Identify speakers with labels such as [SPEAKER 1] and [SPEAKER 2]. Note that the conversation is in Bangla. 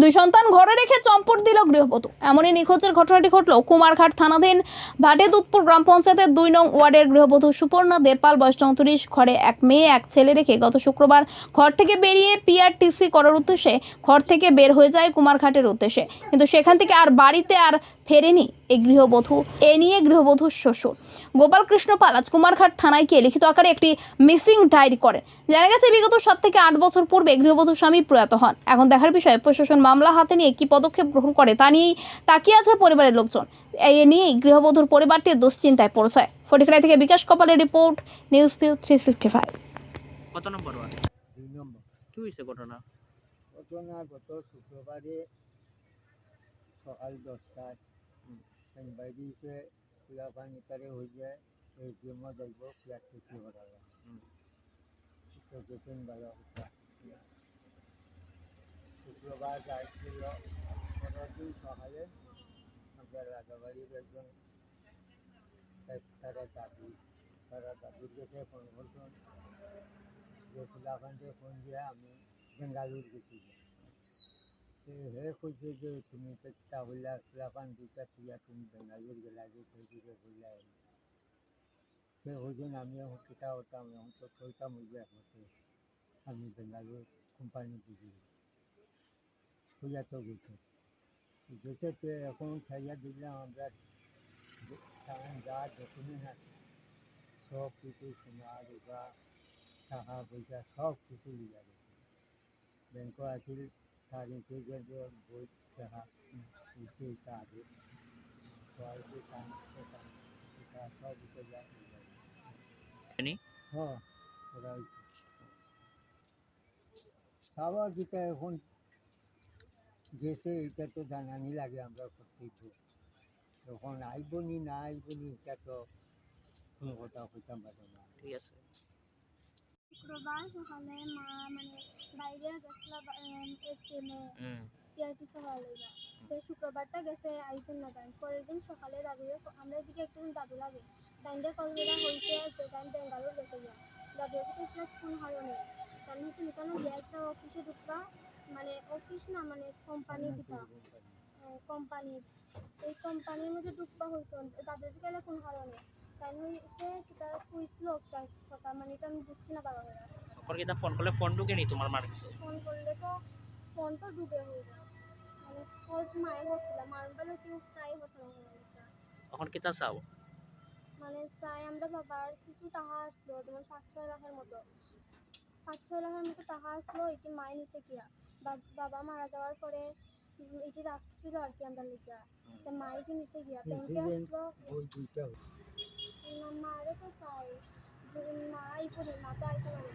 [SPEAKER 1] দুই সন্তান ঘরে রেখে চম্পট দিল গৃহবধূ। এমনই নিখোঁজের ঘটনাটি ঘটল কুমারঘাট থানাধীন ভাটেদুতপুর গ্রাম পঞ্চায়েতের দুই নং ওয়ার্ডের গৃহবধূ সুপর্ণা দেপাল, বয়স চৌত্রিশ, ঘরে এক মেয়ে, এক ছেলে রেখে গত শুক্রবার ঘর থেকে বেরিয়ে পিআরটিসি করার উদ্দেশ্যে ঘর থেকে বের হয়ে যায় কুমারঘাটের উদ্দেশ্যে। কিন্তু সেখান থেকে আর বাড়িতে আর ফেরেনি এই গৃহবধূ এ নিয়ে গৃহবধূর শ্বশুর। গোপালকৃষ্ণ পাল আজ কুমারঘাট থানায় গিয়ে লিখিত আকারে একটি মিসিং ডায়েরি করেন। জানা গেছে বিগত সাত থেকে আট বছর পূর্বে গৃহবধূর স্বামী প্রয়াত হন। এখন দেখার বিষয়ে প্রশাসন মামলা হাতে নিয়ে কি পদক্ষেপ গ্রহণ করে তা নিয়েই তাকিয়ে আছে পরিবারের লোকজন। এ নিয়েই গৃহবধূর পরিবারটি দুশ্চিন্তায় পড়েছে। ফটিকরাই থেকে বিকাশ কপালের report news view three sixty five.
[SPEAKER 2] কত নম্বর ওয়ার্ড?
[SPEAKER 3] দুই নম্বর।
[SPEAKER 2] কি হয়েছে ঘটনা?
[SPEAKER 3] ঘটনা গত শুক্রবারে সকাল দশটায়। বাইরে এসে খোলা পানি তারে হয়ে যায় এই জন্য দেখব পেঁয়াজ কিছু করা যায়
[SPEAKER 2] হুম।
[SPEAKER 3] তো দেখুন ভালো কথা শুক্রবার যাইছিল পরের দিন সকালে আমরা রাজাবাড়ির একজন এক তারা দাদু তারা দাদুর হে কইছে যে তুমি তাহলে খোলাখান দুইটা তুইয়া তুমি বেঙ্গালুর গেলা যে সেই দিকে বললা সে আমি এখন কিতা হতাম এখন তো আমি বেঙ্গালুর কোম্পানি বুঝি হইয়া তো গেছে গেছে তো এখন খাইয়া দিলাম আমরা যে- ডকুমেন্ট আছে সব কিছু সোনা রূপা টাকা পয়সা সব কিছু লিয়া গেছে ব্যাংকও আছিল গেছে
[SPEAKER 2] জানি
[SPEAKER 3] হ্যাঁ এখন গেছে এটা তো জানানি লাগে আমরা কর্তৃত্ব তখন আইব নি না আইব নি এটা তো কোনো কথা হইতাম পারে না।
[SPEAKER 2] ঠিক আছে।
[SPEAKER 4] শুক্রবার সকালে মা মানে বাইরে গেছিল এসকেমে পিআরটি সকাল লইবা তো শুক্রবারটা গেছে আইসেন না পরের দিন সকালে দাদুরে আমরা এদিকে একটু দাদু লাগে। যে বেঙ্গালুর গেছে গিয়া। দাদু হচ্ছে ইসলাম ফোন অনেক কারণ হচ্ছে একটা অফিসে ঢুকবা। মানে অফিস না মানে কোম্পানি দিতা কোম্পানি এই কোম্পানির মধ্যে ঢুকবা হয়েছে দাদু গেলে কোন কারণে তাই হয়েছে তারা কুইসলো একটা কথা মানে এটা আমি বুঝছি না বাবা
[SPEAKER 2] ওপর কিতা ফোন করলে ফোন ঢুকে নি তোমার মার কাছে?
[SPEAKER 4] ফোন করলে তো ফোন তো ডুবে হয়ে যায়। মানে কল মায়ের হচ্ছিল মার বেলা কেউ ট্রাই একটা।
[SPEAKER 2] এখন কিতা চাও?
[SPEAKER 4] মানে চাই আমরা বাবার কিছু টাকা আসলো যেমন পাঁচ ছয় লাখের মতো। পাঁচ ছয় লাখের মতো টাকা আসলো এটি মায়ে নিচে কিয়া? বাবা মারা যাওয়ার পরে এটি রাখছিল আর কি আমরা লিখা তো মা এটি নিচে গিয়া ব্যাংকে আসলো। মারে তো চাই যে মা এই করি। মা তো আইতে পারে